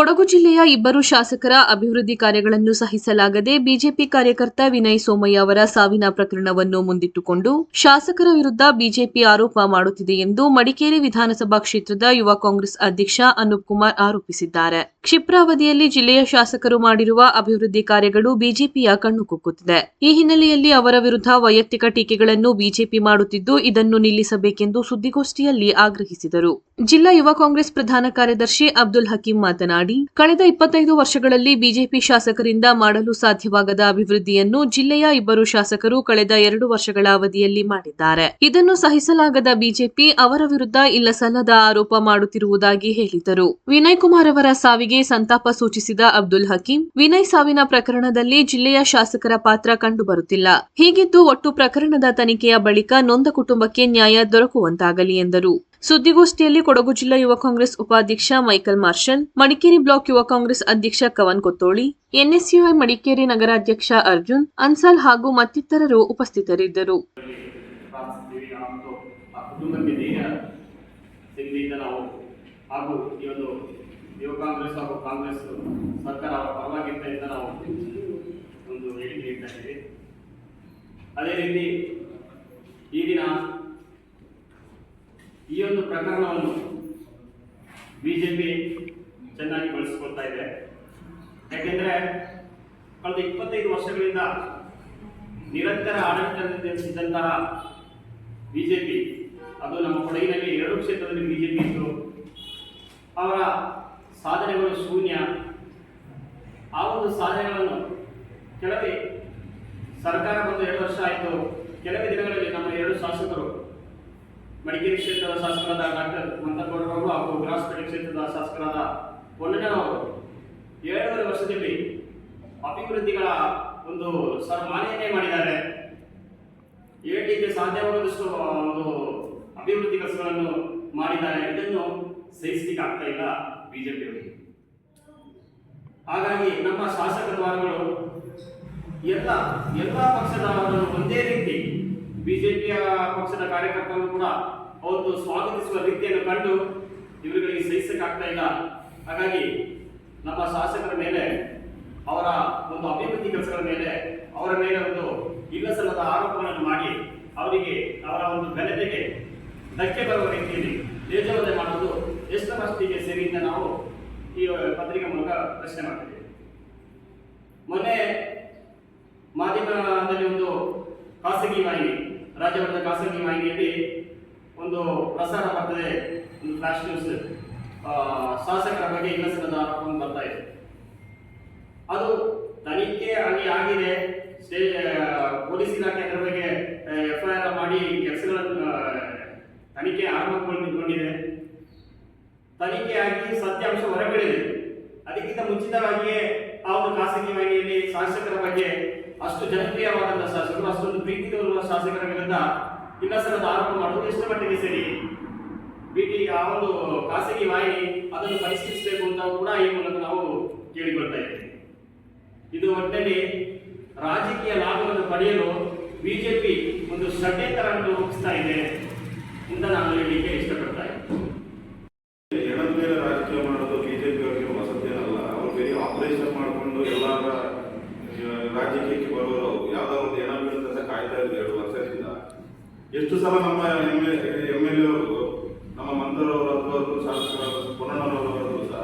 ಕೊಡಗು ಜಿಲ್ಲೆಯ ಇಬ್ಬರು ಶಾಸಕರ ಅಭಿವೃದ್ಧಿ ಕಾರ್ಯಗಳನ್ನು ಸಹಿಸಲಾಗದೆ ಬಿಜೆಪಿ ಕಾರ್ಯಕರ್ತ ವಿನಯ್ ಸೋಮಯ್ಯ ಅವರ ಸಾವಿನ ಪ್ರಕರಣವನ್ನು ಮುಂದಿಟ್ಟುಕೊಂಡು ಶಾಸಕರ ವಿರುದ್ಧ ಬಿಜೆಪಿ ಆರೋಪ ಮಾಡುತ್ತಿದೆ ಎಂದು ಮಡಿಕೇರಿ ವಿಧಾನಸಭಾ ಕ್ಷೇತ್ರದ ಯುವ ಕಾಂಗ್ರೆಸ್ ಅಧ್ಯಕ್ಷ ಅನೂಪ್ ಕುಮಾರ್ ಆರೋಪಿಸಿದ್ದಾರೆ. ಕ್ಷಿಪ್ರಾವಧಿಯಲ್ಲಿ ಜಿಲ್ಲೆಯ ಶಾಸಕರು ಮಾಡಿರುವ ಅಭಿವೃದ್ಧಿ ಕಾರ್ಯಗಳು ಬಿಜೆಪಿಯ ಕಣ್ಣು ಕುಕ್ಕುತ್ತಿದೆ. ಈ ಹಿನ್ನೆಲೆಯಲ್ಲಿ ಅವರ ವಿರುದ್ಧ ವೈಯಕ್ತಿಕ ಟೀಕೆಗಳನ್ನು ಬಿಜೆಪಿ ಮಾಡುತ್ತಿದ್ದು, ಇದನ್ನು ನಿಲ್ಲಿಸಬೇಕೆಂದು ಸುದ್ದಿಗೋಷ್ಠಿಯಲ್ಲಿ ಆಗ್ರಹಿಸಿದರು. ಜಿಲ್ಲಾ ಯುವ ಕಾಂಗ್ರೆಸ್ ಪ್ರಧಾನ ಕಾರ್ಯದರ್ಶಿ ಅಬ್ದುಲ್ ಹಕೀಂ ಮಾತನಾಡಿ ಕಳೆದ ಇಪ್ಪತ್ತೈದು ವರ್ಷಗಳಲ್ಲಿ ಬಿಜೆಪಿ ಶಾಸಕರಿಂದ ಮಾಡಲು ಸಾಧ್ಯವಾಗದ ಅಭಿವೃದ್ಧಿಯನ್ನು ಜಿಲ್ಲೆಯ ಇಬ್ಬರು ಶಾಸಕರು ಕಳೆದ ಎರಡು ವರ್ಷಗಳ ಅವಧಿಯಲ್ಲಿ ಮಾಡಿದ್ದಾರೆ. ಇದನ್ನು ಸಹಿಸಲಾಗದ ಬಿಜೆಪಿ ಅವರ ವಿರುದ್ಧ ಇಲ್ಲಸಲ್ಲದ ಆರೋಪ ಮಾಡುತ್ತಿರುವುದಾಗಿ ಹೇಳಿದರು. ವಿನಯ್ ಕುಮಾರ್ ಅವರ ಸಾವಿಗೆ ಸಂತಾಪ ಸೂಚಿಸಿದ ಅಬ್ದುಲ್ ಹಕೀಂ, ವಿನಯ್ ಸಾವಿನ ಪ್ರಕರಣದಲ್ಲಿ ಜಿಲ್ಲೆಯ ಶಾಸಕರ ಪಾತ್ರ ಕಂಡುಬರುತ್ತಿಲ್ಲ. ಹೀಗಿದ್ದು ಒಟ್ಟು ಪ್ರಕರಣದ ತನಿಖೆಯ ಬಳಿಕ ನೊಂದ ಕುಟುಂಬಕ್ಕೆ ನ್ಯಾಯ ದೊರಕುವಂತಾಗಲಿ ಎಂದರು. ಸುದ್ದಿಗೋಷ್ಠಿಯಲ್ಲಿ ಕೊಡಗು ಜಿಲ್ಲಾ ಯುವ ಕಾಂಗ್ರೆಸ್ ಉಪಾಧ್ಯಕ್ಷ ಮೈಕಲ್ ಮಾರ್ಷಲ್, ಮಡಿಕೇರಿ ಬ್ಲಾಕ್ ಯುವ ಕಾಂಗ್ರೆಸ್ ಅಧ್ಯಕ್ಷ ಕವನ್ ಕೊತ್ತೋಳಿ, ಎನ್ಎಸ್ಯುಐ ಮಡಿಕೇರಿ ನಗರಾಧ್ಯಕ್ಷ ಅರ್ಜುನ್, ಅನ್ಸಾಲ್ ಹಾಗೂ ಮತ್ತಿತರರು ಉಪಸ್ಥಿತರಿದ್ದರು. ಈ ಅದೇ ರೀತಿ ಈಗಿನ ಈ ಒಂದು ಪ್ರಕರಣವನ್ನು ಬಿಜೆಪಿ ಚೆನ್ನಾಗಿ ಬಳಸಿಕೊಳ್ತಾ ಇದೆ. ಯಾಕೆಂದ್ರೆ ಕಳೆದ ಇಪ್ಪತ್ತೈದು ವರ್ಷಗಳಿಂದ ನಿರಂತರ ಆಡಳಿತ ನಿರ್ದೇಶಿಸಿದಂತಹ ಬಿಜೆಪಿ, ಅದು ನಮ್ಮ ಕೊಡಗಿನಲ್ಲಿ ಎರಡು ಕ್ಷೇತ್ರದಲ್ಲಿ ಬಿಜೆಪಿ ಇತ್ತು. ಅವರ ಸಾಧನೆಗಳು ಶೂನ್ಯ. ಆ ಒಂದು ಸಾಧನೆಗಳನ್ನು ಕೆಲವೇ ಸರ್ಕಾರ ಬಂದು ಎರಡು ವರ್ಷ ಆಯಿತು. ಕೆಲವೇ ದಿನಗಳಲ್ಲಿ ನಮ್ಮ ಎರಡು ಶಾಸಕರು ಮಡಿಕೇರಿ ಕ್ಷೇತ್ರದ ಶಾಸಕರಾದ ಡಾಕ್ಟರ್ ಮಂತಗೌಡರವರು ಹಾಗೂ ವಿರಾಸಪೇಟೆ ಕ್ಷೇತ್ರದ ಶಾಸಕರಾದ ಪೊನ್ನಣ್ಣನವರು ಏಳೂವರೆ ವರ್ಷದಲ್ಲಿ ಅಭಿವೃದ್ಧಿಗಳ ಒಂದು ಸರ್ಮಾನ್ಯತೆ ಮಾಡಿದ್ದಾರೆ. ಹೇಳಲಿಕ್ಕೆ ಸಾಧ್ಯವಾದಷ್ಟು ಒಂದು ಅಭಿವೃದ್ಧಿ ಕೆಲಸಗಳನ್ನು ಮಾಡಿದ್ದಾರೆ. ಇದನ್ನು ಸಹಿಸಲಿಕ್ಕೆ ಆಗ್ತಾ ಇಲ್ಲ ಬಿಜೆಪಿಯವರಿಗೆ ಹಾಗಾಗಿ ನಮ್ಮ ಶಾಸಕ ದ್ವಾರಗಳು ಎಲ್ಲ ಎಲ್ಲ ಪಕ್ಷದವರನ್ನು ಒಂದೇ ರೀತಿ ಬಿಜೆಪಿಯ ಪಕ್ಷದ ಕಾರ್ಯಕರ್ತರು ಕೂಡ ಅವತ್ತು ಸ್ವಾಗತಿಸುವ ರೀತಿಯನ್ನು ಕಂಡು ಇವರುಗಳಿಗೆ ಸಹಿಸಕ್ಕಾಗ್ತಾ ಇಲ್ಲ. ಹಾಗಾಗಿ ನಮ್ಮ ಶಾಸಕರ ಮೇಲೆ, ಅವರ ಒಂದು ಅಭಿವೃದ್ಧಿ ಕೆಲಸಗಳ ಮೇಲೆ, ಅವರ ಮೇಲೆ ಒಂದು ಇಲ್ಲಸಲ್ಲದ ಆರೋಪಗಳನ್ನು ಮಾಡಿ ಅವರಿಗೆ ಅವರ ಒಂದು ಬೆಲೆಗೆ ಧಕ್ಕೆ ಬರುವ ರೀತಿಯಲ್ಲಿ ತೇಜೋವಧೆ ಮಾಡುವುದು ಎಷ್ಟು ಮಸ್ತಿಗೆ ಸೇರಿ ನಾವು ಈ ಪತ್ರಿಕೆ ಮೂಲಕ ಪ್ರಶ್ನೆ ಮಾಡ್ತೀವಿ. ಮೊನ್ನೆ ಮಾಧ್ಯಮದಲ್ಲಿ ಒಂದು ಖಾಸಗಿ ವಾಹಿನಿ ರಾಜ್ಯಮಟ್ಟದ ಖಾಸಗಿ ವಾಹಿನಿಯಲ್ಲಿ ಒಂದು ಪ್ರಸಾರ ಬರ್ತದೆ ಒಂದು ಫ್ಲಾಶ್ ನ್ಯೂಸ್ ಶಾಸಕರ ಬಗ್ಗೆ ಇಲ್ಲಸಲ್ಲದ ಆರೋಪವನ್ನು ಬರ್ತಾ ಇದೆ. ಅದು ತನಿಖೆ ಅಲ್ಲಿ ಆಗಿದೆ. ಪೊಲೀಸ್ ಇಲಾಖೆ ಅದರ ಬಗ್ಗೆ ಎಫ್ ಐ ಆರ್ ಮಾಡಿ ಕೆಲಸಗಳನ್ನು ತನಿಖೆ ಆರಂಭಗೊಂಡಿದೆ. ತನಿಖೆ ಆಗಿ ಸತ್ಯಾಂಶ ಹೊರಬೀಳಿದೆ. ಅದಕ್ಕಿಂತ ಮುಂಚಿತವಾಗಿಯೇ ಆ ಒಂದು ಖಾಸಗಿ ವಾಹಿನಿಯಲ್ಲಿ ಶಾಸಕರ ಬಗ್ಗೆ ಅಷ್ಟು ಜನಪ್ರಿಯವಾದಂತಹ ಶಾಸಕರು, ಅಷ್ಟೊಂದು ಪ್ರೀತಿ ತೋರುವ ಶಾಸಕರ ವಿರುದ್ಧ ಇಲ್ಲಸಲ್ಲದ ಆರಂಭ ಮಾಡುವುದು ಎಷ್ಟು ಮಟ್ಟಿಗೆ ಸರಿ? ಬಿಟಿ, ಆ ಒಂದು ಖಾಸಗಿ ವಾಹಿನಿ, ಅದನ್ನು ಪರಿಶೀಲಿಸಬೇಕು ಅಂತ ಕೂಡ ಈ ಮೂಲಕ ನಾವು ಕೇಳಿಕೊಳ್ತಾ ಇದ್ದೇವೆ. ಇದು ಒಟ್ಟಿನಲ್ಲಿ ರಾಜಕೀಯ ಲಾಭವನ್ನು ಪಡೆಯಲು ಬಿಜೆಪಿ ಒಂದು ಷಡ್ಯಂತರವನ್ನು ರೂಪಿಸ್ತಾ ಇದೆ ಅಂತ ನಾನು ಹೇಳಲಿಕ್ಕೆ ಇಷ್ಟಪಡ್ತಾ ಇದ್ದೇನೆ. ರಾಜಕೀಯ ಮಾಡೋದು ಬಿಜೆಪಿ ಅವರಿಗೆ ಹೊಸತೇನಲ್ಲ ಅವ್ರು ಬೇರೆ ಆಪರೇಷನ್ ಮಾಡಿಕೊಂಡು ಎಲ್ಲರ ರಾಜಕೀಯಕ್ಕೆ ಬರೋರು ಯಾವ್ದೋ ಒಂದು ಬೀಳುತ್ತೆ ಕಾಯ್ತಾ ವರ್ಷದಿಂದ ಎಷ್ಟು ಸಲ ನಮ್ಮ ಎಂ ಎಂ ಎಲ್ ಎ ಅವರು ನಮ್ಮ ಮಂದರವರಾದ್ರು ಶಾಸಕರಾದ್ರು ಶಾಸಕರಾದ ಪುನಣ್ಣನವರು ಸಹ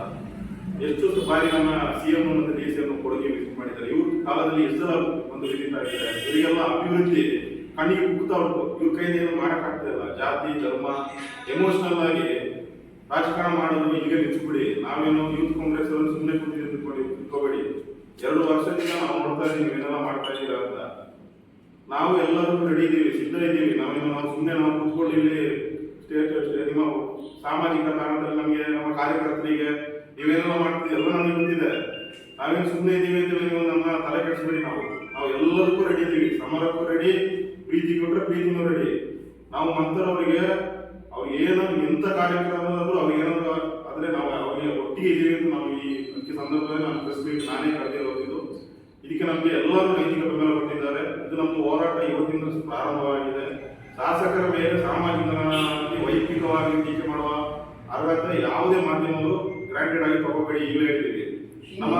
ಎಷ್ಟು ಬಾರಿ ನಮ್ಮ ಸಿ ಎಂ ಮತ್ತು ಡಿ ಸಿ ಎಂ ಕೊಡುಗೆ ಮಾಡಿದ್ದಾರೆ. ಇವ್ರ ಕಾಲದಲ್ಲಿ ಎಷ್ಟು ಸಲ ಒಂದು ವಿಧಿತ ಆಗಿದೆ? ಇವರಿಗೆಲ್ಲ ಅಭಿವೃದ್ಧಿ ಕಣ್ಣಿಗೆ ಕುಗ್ತಾ ಉಂಟು. ಇವ್ರ ಕೈಲಿ ಏನು ಮಾಡೋಕ್ಕಾಗ್ತಾ ಇಲ್ಲ. ಜಾತಿ, ಧರ್ಮ ಎಮೋಷನಲ್ ಆಗಿ ರಾಜಕಾರಣ ಮಾಡೋದು ಈಗ ನಿಂತ್ಬಿಡಿ. ನಾವೇನು ಯೂತ್ ಕಾಂಗ್ರೆಸ್ ಅವರು ಸುಮ್ಮನೆ ಕೂತಿದ್ದೀವಿ ತಿಳ್ಕೊಳ್ಳಿ ತಿಳ್ಕೊಬೇಡಿ ಎರಡು ವರ್ಷದಿಂದ ನಾವು ನೋಡ್ತಾ ಇದ್ದೀವಿ ಏನೆಲ್ಲ ಮಾಡ್ತಾ ಇದ್ದೀರಾ? ನಾವು ಎಲ್ಲರೂ ರೆಡಿ ಇದ್ದೀವಿ ಸಿದ್ಧ ಇದ್ದೀವಿ ನಾವೇನು ನಾವು ಸುಮ್ಮನೆ ನಾವು ಇಲ್ಲಿ ಸ್ಟೇಟ್ ನಿಮ್ಮ ಸಾಮಾಜಿಕ ಕಾರಣದಲ್ಲಿ ನಮಗೆ, ನಮ್ಮ ಕಾರ್ಯಕರ್ತರಿಗೆ ನೀವೇನೆಲ್ಲ ಮಾಡ್ತೀವಿ ಎಲ್ಲ ನಮಗೆ ಗೊತ್ತಿದೆ. ನಾವೇನು ಸುಮ್ಮನೆ ಇದ್ದೀವಿ ಅಂತ ನೀವು ನಮ್ಮ ತಲೆ ಕೆಡಿಸ್ಬೇಡಿ ನಾವು. ನಾವು ಎಲ್ಲರಿಗೂ ರೆಡಿ ಇದ್ದೀವಿ ಸಮರಕ್ಕೂ ರೆಡಿ ಪ್ರೀತಿ ಕೊಟ್ಟರೆ ಪ್ರೀತಿನೂ ರೆಡಿ ನಾವು ಮಂತ್ರವರಿಗೆ, ಅವ್ರು ಏನೋ, ಎಂತ ಕಾರ್ಯಕ್ರಮ ಅವ್ರಿಗೆ ಏನೋ ಆದ್ರೆ ನಾವು ಅವ್ರಿಗೆ ಒಟ್ಟಿಗೆ ಇದ್ದೀವಿ ಅಂತ ನಾವು ಈ ಸಂದರ್ಭದಲ್ಲಿ ನಾನು ಮೀಟ್ ನಾನೇ ಕರೆದಿರೋದು. ಪ್ರಾರಂಭವಾಗಿದೆ ಶಾಸಕರ ಮೇಲೆ ಸಾಮಾಜಿಕ ವೈಯಕ್ತಿಕವಾಗಿ ಟೀಕೆ ಮಾಡುವ ಅರ್ಹತೆ ಯಾವುದೇ ಮಾಧ್ಯಮಗಳು ಗ್ರಾಂಟೆಡ್ ಆಗಿ ತಗೋಬೇಡಿ ಈಗಲೇ ಹೇಳಿದ್ದೀವಿ. ನಮ್ಮ